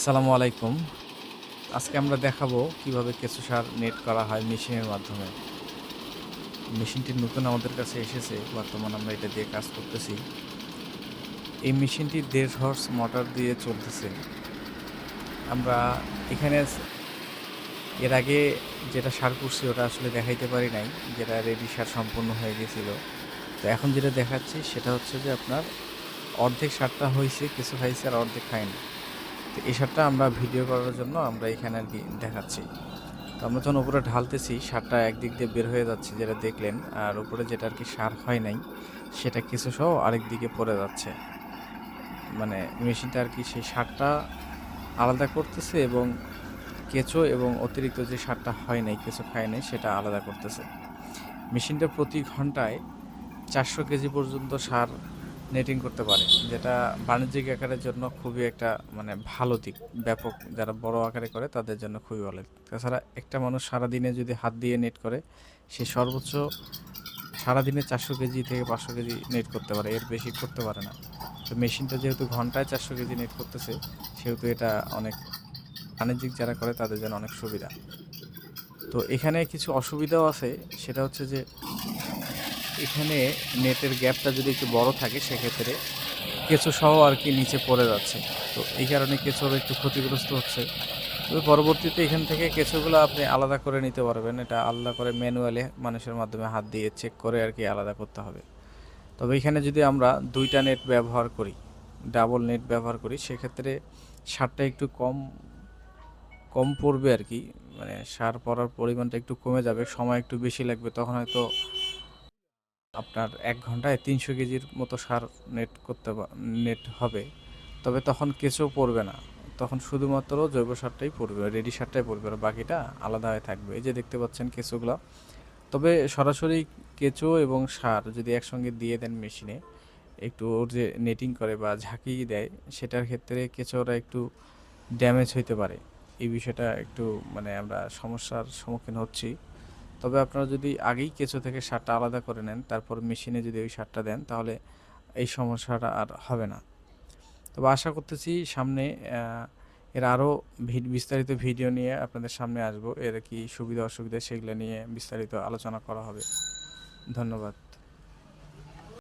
আসসালামু আলাইকুম। আজকে আমরা দেখাবো কীভাবে কেঁচো সার নেট করা হয় মেশিনের মাধ্যমে। মেশিনটি নতুন আমাদের কাছে এসেছে, বর্তমান আমরা এটা দিয়ে কাজ করতেছি। এই মেশিনটি দেড় হর্স মোটর দিয়ে চলতেছে। আমরা এখানে এর আগে যেটা সার করছি ওটা আসলে দেখাইতে পারি নাই, যেটা রেডি সার সম্পূর্ণ হয়ে গেছিল। তো এখন যেটা দেখাচ্ছি সেটা হচ্ছে যে আপনার অর্ধেক সারটা হয়েছে কিছু খাইছে আর অর্ধেক খায়নি এই সারটা আমরা ভিডিও করার জন্য আমরা এখানে আর কি দেখাচ্ছি। তো আমরা যখন উপরে ঢালতেছি, সারটা একদিক দিয়ে বের হয়ে যাচ্ছে যেটা দেখলেন, আর উপরে যেটা আর কি সার হয় নাই, সেটা কিছু সহ আরেক দিকে পড়ে যাচ্ছে। মানে মেশিনটা আর কি সেই সারটা আলাদা করতেছে এবং কেঁচো এবং অতিরিক্ত যে সারটা হয় নাই, কেঁচো খায় নাই, সেটা আলাদা করতেছে। মেশিনটা প্রতি ঘন্টায় চারশো কেজি পর্যন্ত সার নেটিং করতে পারে, যেটা বাণিজ্যিক আকারের জন্য খুবই একটা মানে ভালো দিক। ব্যাপক যারা বড় আকারে করে তাদের জন্য খুবই ভালো তাছাড়া একটা মানুষ সারাদিনে যদি হাত দিয়ে নেট করে, সে সর্বোচ্চ সারাদিনে চারশো কেজি থেকে পাঁচশো কেজি নেট করতে পারে, এর বেশি করতে পারে না। তো মেশিনটা যেহেতু ঘন্টায় চারশো কেজি নেট করতেছে, সেহেতু এটা অনেক বাণিজ্যিক যারা করে তাদের জন্য অনেক সুবিধা। তো এখানে কিছু অসুবিধাও আছে, সেটা হচ্ছে যে এখানে নেটের গ্যাপটা যদি একটু বড় থাকে, সেক্ষেত্রে কেঁচো সহ আর কি নিচে পড়ে যাচ্ছে। তো এই কারণে কেঁচোর একটু ক্ষতিগ্রস্ত হচ্ছে। তবে পরবর্তীতে এখান থেকে কেঁচোগুলো আপনি আলাদা করে নিতে পারবেন। এটা আলাদা করে ম্যানুয়ালি মানুষের মাধ্যমে হাত দিয়ে চেক করে আর কি আলাদা করতে হবে। তবে এখানে যদি আমরা দুইটা নেট ব্যবহার করি ডাবল নেট ব্যবহার করি, সেক্ষেত্রে সারটা একটু কম কম পড়বে আর কি। মানে সার পড়ার পরিমাণটা একটু কমে যাবে, সময় একটু বেশি লাগবে, তখন হয়তো আপনার এক ঘন্টায় তিনশো কেজির মতো সার নেট করতে নেট হবে। তবে তখন কেঁচো পড়বে না। তখন শুধুমাত্র জৈব সারটাই পড়বে রেডি সারটাই পড়বে আর বাকিটা আলাদা হয়ে থাকবে। এই যে দেখতে পাচ্ছেন কেঁচোগুলো। তবে সরাসরি কেঁচো এবং সার যদি একসঙ্গে দিয়ে দেন মেশিনে, একটু ওর যে নেটিং করে বা ঝাঁকি দেয়, সেটার ক্ষেত্রে কেঁচোরা একটু ড্যামেজ হইতে পারে। এই বিষয়টা একটু মানে আমরা সমস্যার সম্মুখীন হচ্ছি। তবে আপনারা যদি আগেই কেঁচো থেকে সারটা আলাদা করে নেন, তারপর মেশিনে যদি ওই সারটা দেন, তাহলে এই সমস্যাটা আর হবে না। তবে আশা করতেছি সামনে এর আরও বিস্তারিত ভিডিও নিয়ে আপনাদের সামনে আসব। এর কি সুবিধা অসুবিধা সেগুলো নিয়ে বিস্তারিত আলোচনা করা হবে। ধন্যবাদ।